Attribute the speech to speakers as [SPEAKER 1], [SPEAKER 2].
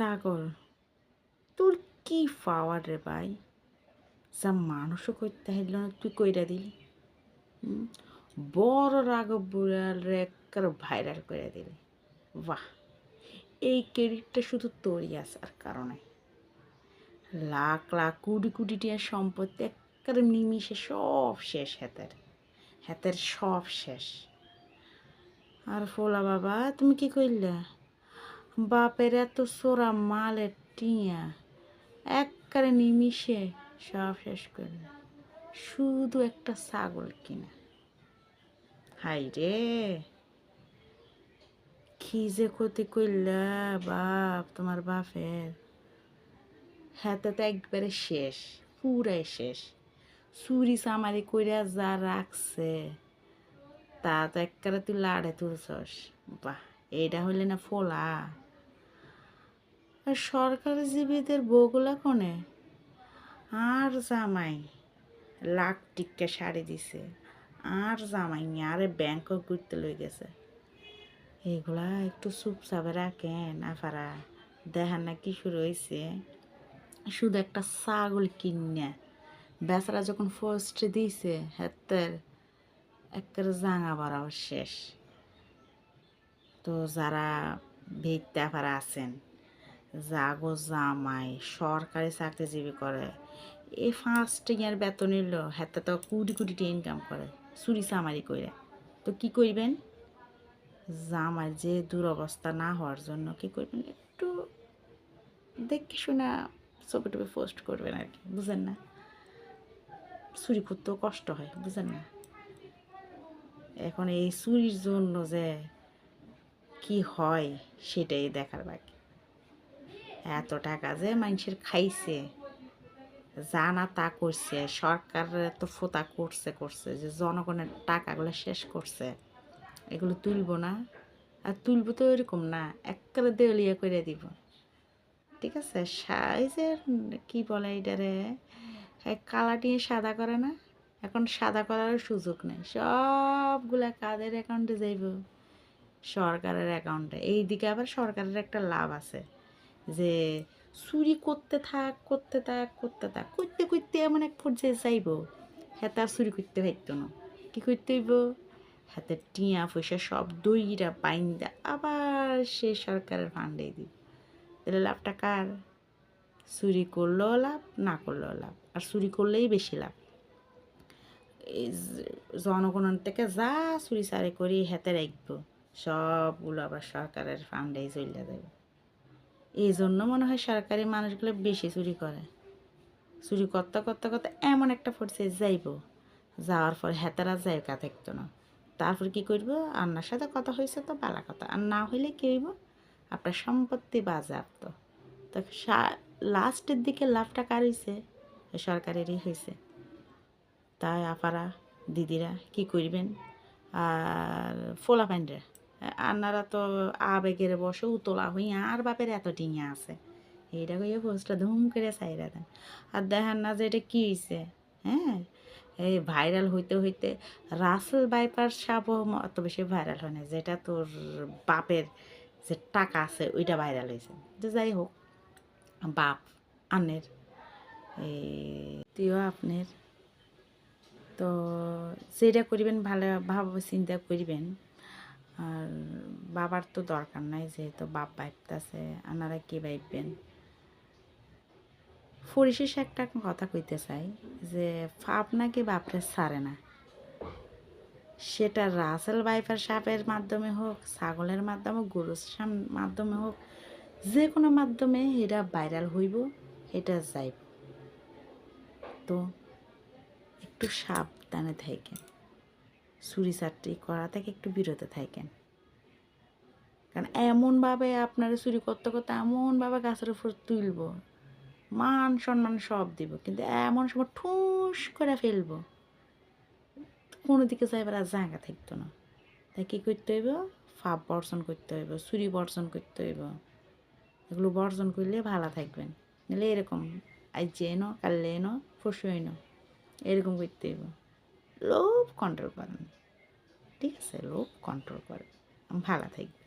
[SPEAKER 1] ছাগল। তোর কি পাওয়ার রে ভাই? যা মানুষও করতে হাইল না, তুই কইরা দিলি। বড় রাঘব বুড়াল রে একবার ভাইরাল করে দিলি। বাহ! এই ক্রেডিটটা শুধু তোরই আসার কারণে লাখ লাখ, কোটি কোটি টিয়ার সম্পত্তি একবার নিমিশে সব শেষ হাতের। হাতের সব শেষ। আর ফোলা বাবা, তুমি কি কইলা? বাপের এত সোরা মালের টিয়া একবারে নিমিশে সব শেষ করলে শুধু একটা ছাগল কিনা। হাই রে! কি যে ক্ষতি করলা বাপ তোমার বাপের। হাতে তো একবারে শেষ, পুরাই শেষ। চুরি চামারি কইরা যা রাখছে, তা তো একবারে তুই লাড়ে তুলছস। বাহ এইটা হইলে না ফোলা। আর সরকারি জীবীদের বউগুলা কোনে? আর জামাই লাখ টিক্কা শাড়ি দিছে। আর জামাই নিয়ে আরে ব্যাংকক ঘুরতে লই গেছে। এগুলা একটু চুপচাপে রাখেন আফারা। দেখান না কি শুরু হয়েছে শুধু একটা ছাগল কিনে বেচারা যখন ফার্স্টে দিয়েছে হাতের একেবারে জাঙা বরাবর শেষ। তো যারা ভিত্তি আফারা আছেন জাগো জামাই, সরকারি চাকরিজীবী করে। এই ফার্স্ট ইয়ার বেতন নিল, হাতে তো কোটি টাকা ইনকাম করে, চুরি চামারি করে তো কি করবেন জামাই, যে দুরবস্থা না হওয়ার জন্য কি করবেন একটু দেখে শোনা ছবি টবি পোস্ট করবেন আর কি, বুঝেন না? চুরি করতেও কষ্ট হয়, বুঝেন না? এখন এই চুরির জন্য যে কি হয়, সেটাই দেখার বাকি। এত টাকা যে মানুষের খাইছে। যা না তা করছে। সরকার তো ফোতা করছে করছে যে জনগণের টাকাগুলো শেষ করছে। এগুলো তুলবো না। আর তুলবো তো এরকম না। একবারে দেউলিয়া করে দিব। ঠিক আছে? সাইজের কি বলে এটারে কালাটিয়ে সাদা করে না? এখন সাদা করার সুযোগ নেই। সবগুলা কাদের অ্যাকাউন্টে যাইব? সরকারের অ্যাকাউন্টে এই দিকে আবার সরকারের একটা লাভ আছে। যে চুরি করতে থাক করতে থাক করতে থাক, করতে করতে এমন এক পর্যায়ে যাইব। হ্যাঁ চুরি করতে পারতো না। কী করতে হইব? হাতে টিয়া পয়সা সব দইরা বাইন্দা আবার সে সরকারের ফান্ডে দিব তাহলে লাভটা কার? চুরি করলেও লাভ, না করলেও লাভ। আর চুরি করলেই বেশি লাভ। এই যে জনগণের থেকে যা চুরি চারি করি হাতে রাখব সবগুলো আবার সরকারের ফান্ডেই চলে যাবে এই জন্য মনে হয় সরকারি মানুষগুলো বেশি চুরি করে। চুরি করতে করতে করতে এমন একটা পরিচয় যাইব, যাওয়ার পর হেতারা জায়গা থাকতো না। তারপর কি করব? আন্নার সাথে কথা হয়েছে তো, বালা কথা। আর না হইলে কী হইব? আপনার সম্পত্তি বাজেয়াপ্ত। তো লাস্টের দিকে লাভটা কার হয়েছে সরকারেরই হয়েছে তাই আপারা, দিদিরা কি করবেন আর ফোলা প্যান্ডের আন্নারা তো আবেগের বসে উতলা হই আর বাপের এত টিঙা আছে। এইটা কইয়া পোস্টটা ধুম করে চাইরা দেন। আর দেখেন না যে এটা কী হয়েছে হ্যাঁ? এই ভাইরাল হইতে হইতে রাসেল বাইপার সাপও অত বেশি ভাইরাল হয় না। যেটা তোর বাপের যে টাকা আছে ওইটা ভাইরাল হয়েছে যে যাই হোক, বাপ আনের তুইও আপনার তো যেটা করিবেন, ভালো ভালো চিন্তা করিবেন। আর বাবার তো দরকার নাই, যেহেতু বাপ বাইপতাছে আনারা কি বাইবেন পরিশেষে একটা কথা কইতে চাই, যে ফাপ নাকি বাপরে ছাড়ে না। সেটা রাসেল বাইফার সাপের মাধ্যমে হোক, ছাগলের মাধ্যমে গরুর মাধ্যমে হোক, যে কোনো মাধ্যমে এটা ভাইরাল হইব এটা যাইব। তো একটু সাবধানে থাকেন চুরি চাটরি করা থেকে একটু বিরত থাকেন। কারণ এমনভাবে আপনারা চুরি করতে করতে এমনভাবে গাছের উপর তুলব, মান সম্মান সব দিব, কিন্তু এমন সময় ঠুস করে ফেলব, কোনো দিকে যাইবার আর জায়গা থাকতো না। তাই কী করতে হইব? ফাপ বর্জন করতে হইব চুরি বর্জন করতে হইব। এগুলো বর্জন করলে ভালো থাকবেন। নাহলে এরকম আজ যে এনো কাল এনো পরশু এনো, এরকম করতে হইব। লোভ কন্ট্রোল করেন। ঠিক আছে লোভ কন্ট্রোল করেন। ভালো থাকবে